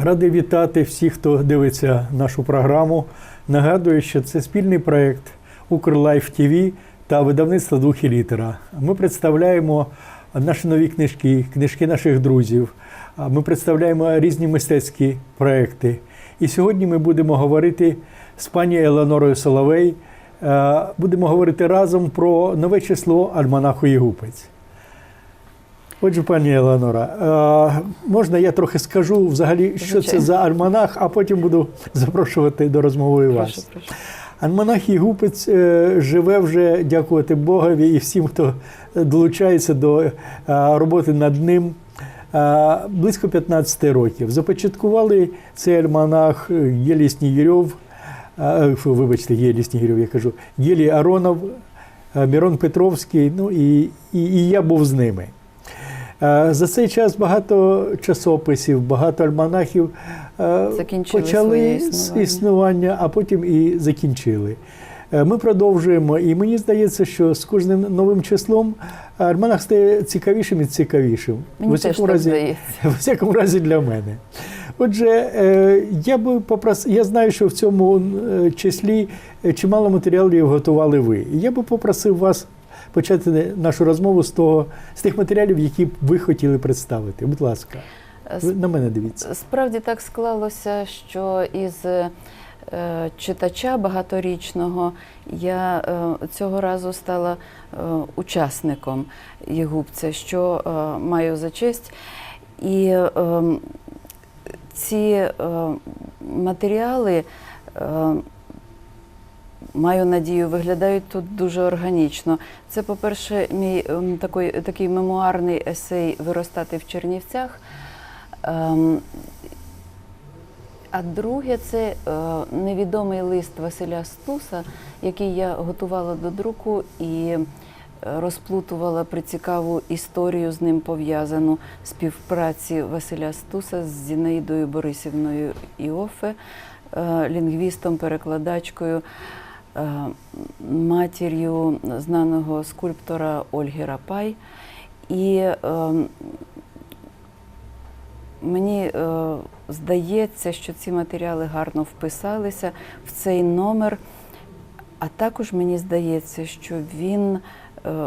Радий вітати всіх, хто дивиться нашу програму. Нагадую, що це спільний проєкт Укрлайф ТВ та видавництво «Дух і літера. Ми представляємо наші нові книжки, книжки наших друзів. Ми представляємо різні мистецькі проекти. І сьогодні ми будемо говорити з пані Елеонорою Соловей. Е, Будемо говорити разом про нове число Альманаху Єгупець. Отже, пані Елеонора, е, можна я трохи скажу взагалі, що це за альманах, а потім буду запрошувати до розмови і вас. Прошу, прошу. Альманах Єгупець е, живе вже, дякувати Богові і всім, хто долучається до е, роботи над ним. Близько 15 років. Започаткували цей альманах е, фу, вибачте, Єлій Снігирьов, я кажу, Єлій Аронов, Мірон Петровський, ну і, і, і я був з ними. Е, За цей час багато часописів, багато альманахів е, Закінчили почали існування. існування, а потім і закінчили. Е, Ми продовжуємо, і мені здається, що з кожним новим числом альманах стає цікавішим і цікавішим. Мені В теж так разі, здається. в всякому разі для мене. Отже, я би попросив, я знаю, що в цьому числі чимало матеріалів готували ви. Я би попросив вас почати нашу розмову з того, з тих матеріалів, які б ви хотіли представити. Будь ласка, ви на мене дивіться. Справді так склалося, що із е, читача багаторічного я е, цього разу стала е, учасником Єгупця, що маю за честь. І ці матеріали. Маю надію, виглядають тут дуже органічно. Це, по-перше, мій ем, такий, такий мемуарний есей Виростати в Чернівцях. Ем, а друге це е, невідомий лист Василя Стуса, який я готувала до друку і е, розплутувала прицікаву історію з ним пов'язану співпраці Василя Стуса з Зінаїдою Борисівною Іофе, е, лінгвістом, перекладачкою, матір'ю знаного скульптора Ольги Рапай. І е, Мені е, здається, що ці матеріали гарно вписалися в цей номер. А також мені здається, що він е,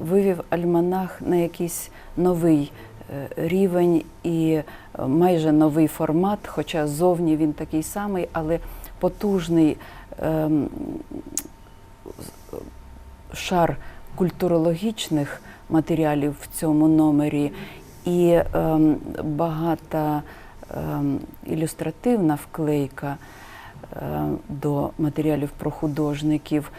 вивів альманах на якийсь новий е, рівень і е, майже новий формат, хоча зовні він такий самий, але потужний ем, шар культурологічних матеріалів в цьому номері і ем, багата ем, ілюстративна вклейка ем, до матеріалів про художників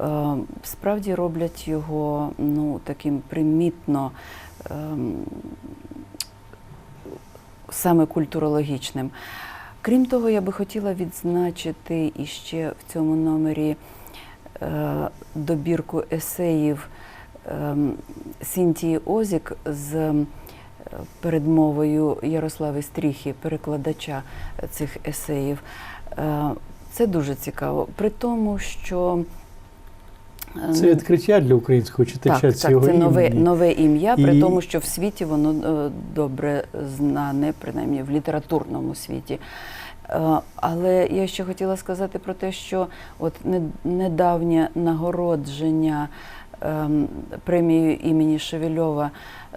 ем, справді роблять його ну, таким примітно ем, саме культурологічним. Крім того, я би хотіла відзначити іще в цьому номері е, добірку есеїв ем, Сінтії Озік з е, передмовою Ярослави Стріхи, перекладача цих есеїв. Е, Це дуже цікаво. При тому, що Це відкриття для українського читача так, цього так, це нове, нове ім'я, при тому, що в світі воно е, добре знане, принаймні в літературному світі. Е, Але я ще хотіла сказати про те, що от недавнє нагородження ем, премією імені Шевельова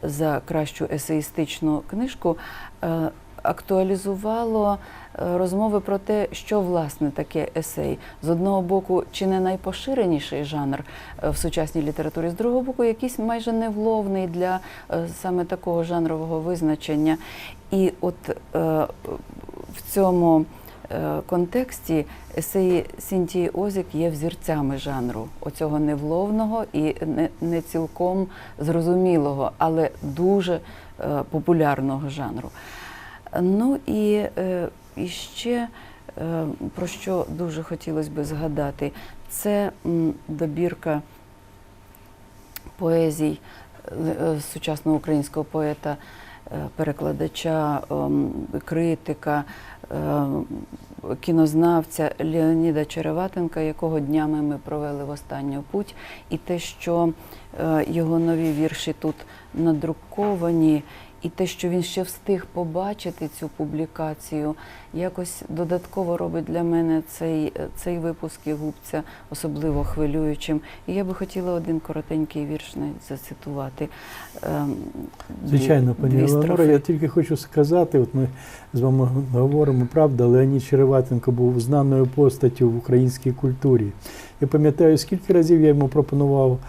за кращу есеїстичну книжку е, актуалізувало е, розмови про те, що власне таке есей. З одного боку, чи не найпоширеніший жанр е, в сучасній літературі, з другого боку, якийсь майже невловний для е, саме такого жанрового визначення. І от в цьому контексті есеї Сінтії Озік є взірцями жанру, оцього невловного і не, не цілком зрозумілого, але дуже популярного жанру. Ну і, е, і ще е, про що дуже хотілося би згадати, це добірка поезій е, сучасного українського поета, перекладача, критика, кінознавця Леоніда Череватенка, якого днями ми провели в останню путь, і те, що його нові вірші тут надруковані І те, що він ще встиг побачити цю публікацію, якось додатково робить для мене цей, цей випуск Єгупця особливо хвилюючим. І я би хотіла один коротенький вірш зацитувати. Ем, Звичайно, пані дві я тільки хочу сказати, от ми з вами говоримо, правда, Леонід Череватенко був знаною постаттю в українській культурі. Я пам'ятаю, скільки разів я йому пропонував,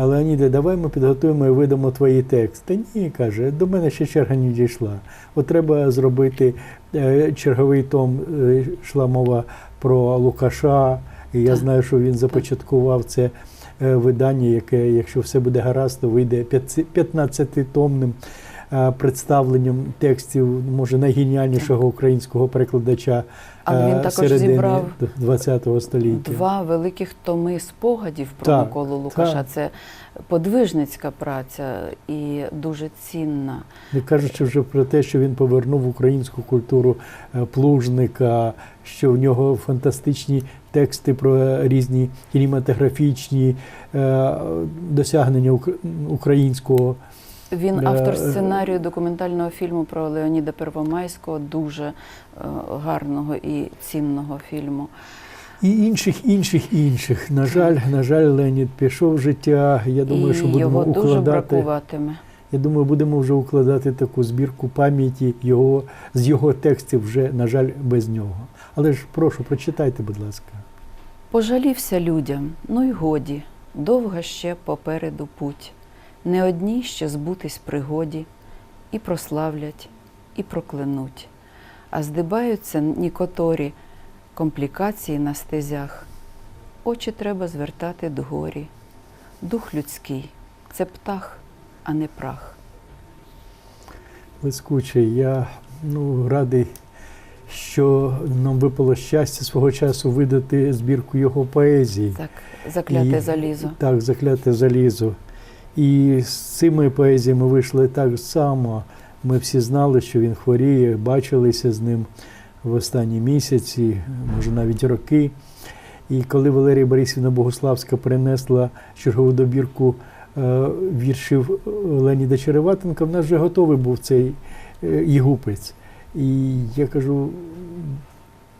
«А, Леоніде, давай ми підготуємо і видамо твої тексти. Ні, каже, до мене ще черга не дійшла. От треба зробити е, черговий том, е, йшла мова про Лукаша, і я знаю, що він започаткував це е, видання, яке, якщо все буде гаразд, то вийде 15-томним е, представленням текстів, може, найгеніальнішого українського перекладача Але він також зібрав ХХ століття. Два великих томи спогадів про Так, Миколу Лукаша. так. Це подвижницька праця і дуже цінна. Не кажучи вже про те, що він повернув українську культуру е, плужника, що в нього фантастичні тексти про різні кінематографічні е, досягнення українського. Він автор сценарію документального фільму про Леоніда Первомайського, дуже е, гарного і цінного фільму. І інших, інших, інших. На жаль, на жаль, Леонід пішов в життя. Я думаю, і що будемо його дуже укладати. бракуватиме. Я думаю, будемо вже укладати таку збірку пам'яті його з його текстів, вже, на жаль, без нього. Але ж прошу, прочитайте, будь ласка. Пожалівся людям, ну й годі, довга ще попереду путь. Не одній ще збутись пригоді, і прославлять, і проклянуть. А здибаються нікоторі комплікації на стезях. Очі треба звертати догорі. Дух людський це птах, а не прах. Блискучий. Я ну, радий, що нам випало щастя свого часу видати збірку його поезії. Так, закляте І- залізо. Так, закляте залізо. І з цими поезіями вийшли так само. Ми всі знали, що він хворіє, бачилися з ним в останні місяці, може навіть роки. І коли Валерія Борисівна Богуславська принесла чергову добірку е, віршів Леніда Череватенка, в нас вже готовий був цей е, Єгупець. І я кажу,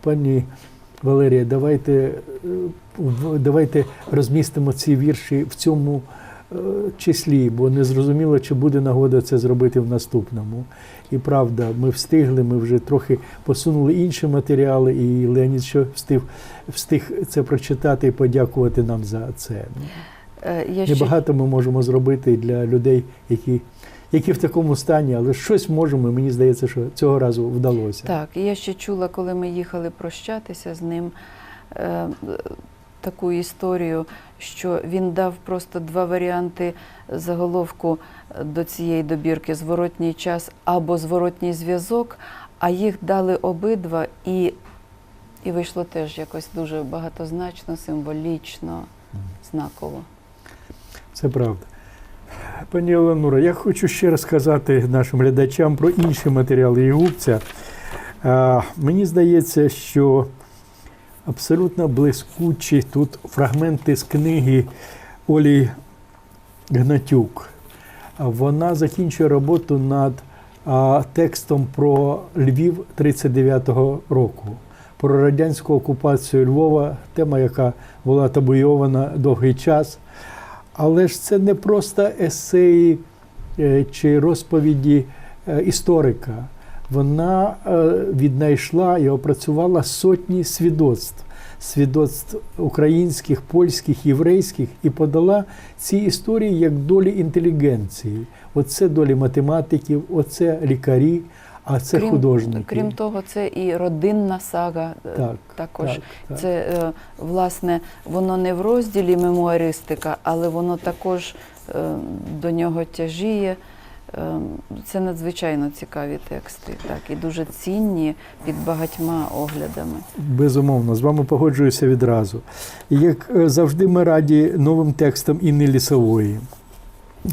пані Валерія, давайте, е, давайте розмістимо ці вірші в цьому е, числі, бо не зрозуміло, чи буде нагода це зробити в наступному. І правда, ми встигли, ми вже трохи посунули інші матеріали, і Леонід що встиг, встиг це прочитати і подякувати нам за це. Е, Я ще Небагато ми можемо зробити для людей, які, які в такому стані, але щось можемо. і Мені здається, що цього разу вдалося. Так, і я ще чула, коли ми їхали прощатися з ним, е, таку історію, що він дав просто два варіанти заголовку до цієї добірки зворотній час або зворотній зв'язок, а їх дали обидва, і, і вийшло теж якось дуже багатозначно, символічно, знаково. Це правда. Пані Оленура, я хочу ще раз сказати нашим глядачам про інші матеріали Єгупця. А, Мені здається, що абсолютно блискучі тут фрагменти з книги Олі Гнатюк. Вона закінчує роботу над текстом про Львів 39-го року, про радянську окупацію Львова, тема, яка була табуйована довгий час. Але ж це не просто есеї е, чи розповіді е, історика. Вона е, віднайшла і опрацювала сотні свідоцтв, свідоцтв українських, польських, єврейських, і подала ці історії як долі інтелігенції. Оце долі математиків, оце лікарі, а це художники. Крім того, це і родинна сага. е, Так, також так, так. Це е, власне воно не в розділі мемуаристика, але воно також до нього тяжіє. Е, Це надзвичайно цікаві тексти, так і дуже цінні під багатьма оглядами. Безумовно, з вами погоджуюся відразу. Як е, завжди, ми раді новим текстам Інни Лісової.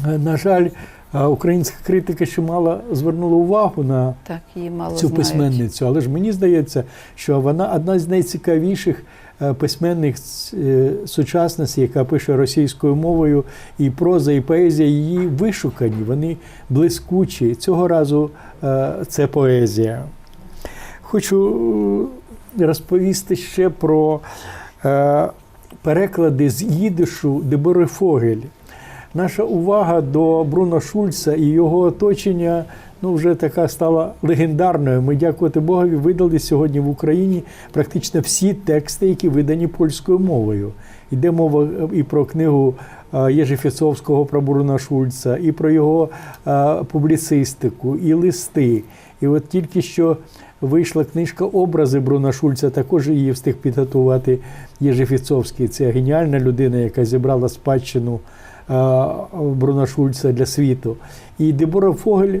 Е, На жаль, е, українська критика ще мало звернула увагу на Так, її мало цю знають. письменницю, але ж мені здається, що вона одна з найцікавіших е, письменниць е, сучасності, яка пише російською мовою, і проза, і поезія її вишукані, вони блискучі. Цього разу е, це поезія. Хочу розповісти ще про переклади з їдишу Дебори Фогель. Наша увага до Бруно Шульца і його оточення ну, вже така стала легендарною. Ми, дякувати Богові, видали сьогодні в Україні практично всі тексти, які видані польською мовою. Йде мова і про книгу е, Єжи Фіцовського про Бруно Шульца, і про його е, публіцистику, і листи. І от тільки що вийшла книжка Образи Бруна Шульца, також її встиг підготувати Єжи Фіцовський. Це геніальна людина, яка зібрала спадщину е, Бруна Шульца для світу. І Дебора Фогель,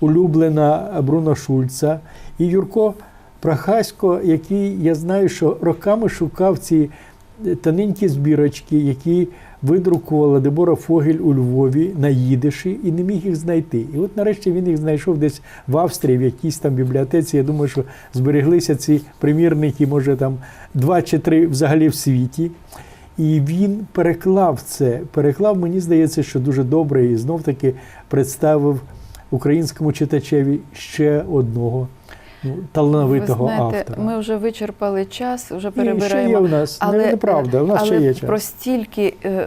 улюблена Бруна Шульца, і Юрко Прохасько, який я знаю, що роками шукав ці тоненькі збірочки, які видрукувала Дебора Фогель у Львові на їдиші і не міг їх знайти. І от нарешті він їх знайшов десь в Австрії, в якійсь там бібліотеці. Я думаю, що збереглися ці примірники, може там два чи три взагалі в світі. І він переклав це. Переклав, мені здається, що дуже добре, і знов таки представив українському читачеві ще одного ну, талановитого Ви знаєте, автора. ми вже вичерпали час, вже Ні, ще перебираємо. є в нас. Але, не, неправда, у нас але ще є час. про стільки е,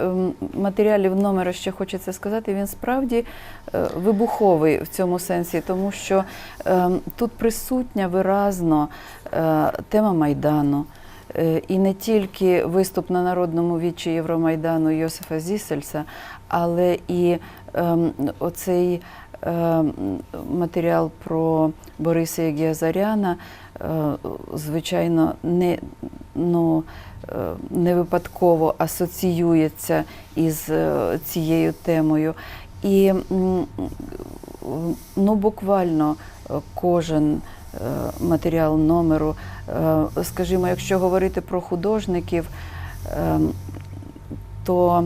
матеріалів номера ще хочеться сказати. Він справді е, вибуховий в цьому сенсі, тому що е, тут присутня виразно е, тема майдану. Е, І не тільки виступ на народному вічі Євромайдану Йосифа Зісельса, але і ем, оцей ем, матеріал про Бориса Єгіазаряна, е, звичайно, не, ну, е, не випадково асоціюється із цією темою. І ну, буквально кожен матеріал номеру, е, скажімо, якщо говорити про художників, е, то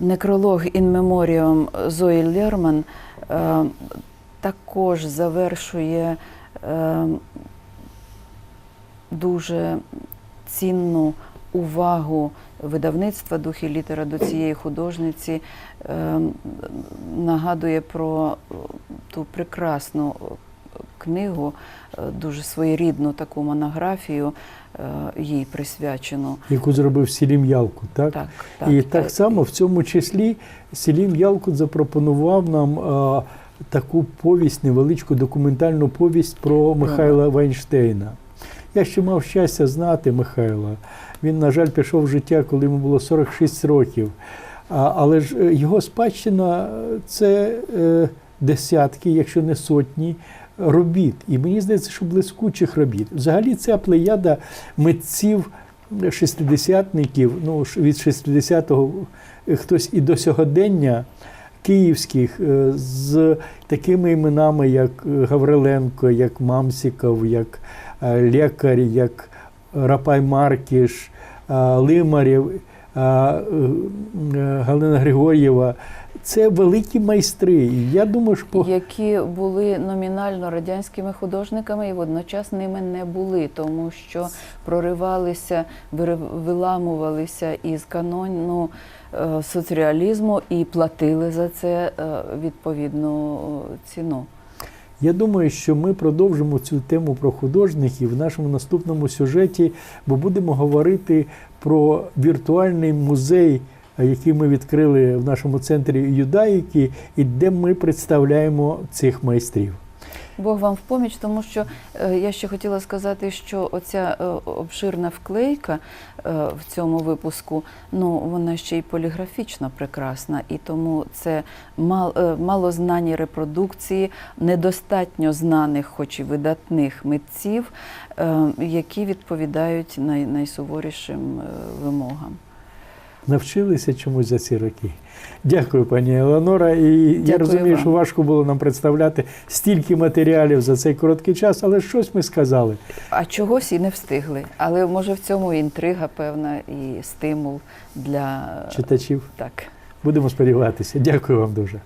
некролог «In Memoriam» Зої Лерман е, також завершує е, дуже цінну увагу видавництва дух і літера до цієї художниці, е, нагадує про е, ту прекрасну е, книгу, е, дуже своєрідну таку монографію, е, їй присвячену. яку зробив Сілім Ялкут, так? Так, так, і так само в цьому числі Сілім Ялкут запропонував нам таку повість, невеличку документальну повість про Михайла Вайнштейна. Я ще мав щастя знати Михайла. Він, на жаль, пішов в життя, коли йому було 46 років. А, але ж е, його спадщина е, це е, десятки, якщо не сотні. Робіт, і мені здається, що блискучих робіт. Взагалі, ця плеяда митців шестидесятників, ну від 60-го хтось і до сьогодення київських е, з такими іменами, як е, Гавриленко, як Мамсіков, як е, Лекар, як Рапай Маркіш, Лимарєв, е, Галина Григор'єва. Це великі майстри. І я думаю, що які були номінально радянськими художниками і водночас ними не були, тому що проривалися, виламувалися із канону е, соцреалізму і платили за це е, відповідну ціну. Я думаю, що ми продовжимо цю тему про художників в нашому наступному сюжеті, бо будемо говорити про віртуальний музей, який ми відкрили в нашому центрі юдаїки, і де ми представляємо цих майстрів. Бог вам в поміч, тому що е, я ще хотіла сказати, що оця е, обширна вклейка е, в цьому випуску, ну вона ще й поліграфічно прекрасна, і тому це мал, малознані репродукції, недостатньо знаних, хоч і видатних митців, е, які відповідають най, найсуворішим вимогам. Навчилися чомусь за ці роки. Дякую, пані Елеонора. І я розумію, вам. що важко було нам представляти стільки матеріалів за цей короткий час, але щось ми сказали. А чогось і не встигли. Але може в цьому і інтрига певна і стимул для Читачів так. будемо сподіватися. Дякую вам дуже.